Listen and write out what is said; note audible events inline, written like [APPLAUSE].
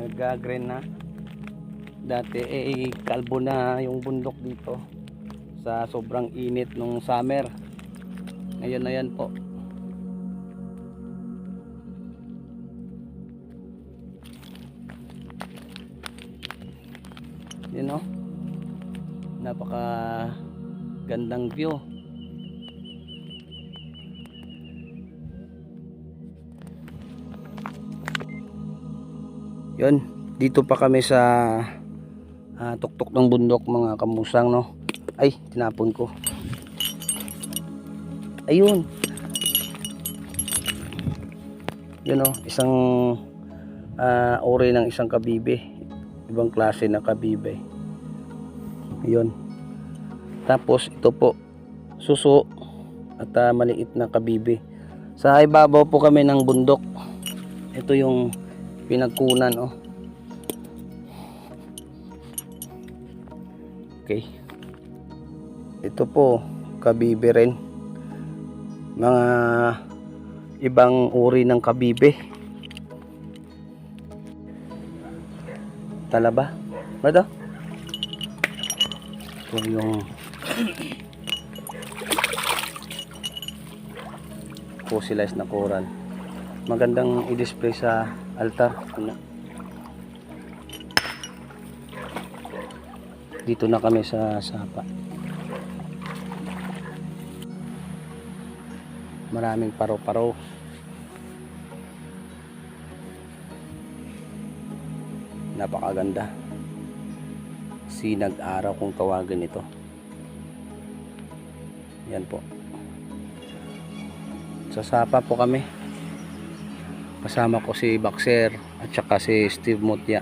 nag-green na. Dati eh kalbo na yung bundok dito sa sobrang init nung summer. Ngayon na yan po. Yun o napaka gandang view yun dito pa kami sa ah, tuktok ng bundok mga kamusang no? Ay tinapon ko. Ayun. Yun o isang ah, uri ng isang kabibe. Ibang klase na kabibe. Yun. Tapos ito po suso at ah, maliit na kabibe. Sa ibabaw po kami ng bundok. Ito yung pinagkunan oh. Okay. Ito po kabibe rin. Mga ibang uri ng kabibe. Talaba ba? Ito ito yung [COUGHS] fossilized na coral magandang i-display sa altar. Ano. dito na kami sa sapa. Maraming paro-paro. Napakaganda. Sinag araw kung tawagan ito. Yan po. Sa sapa po kami kasama ko si Baxer at saka si Steve Mutya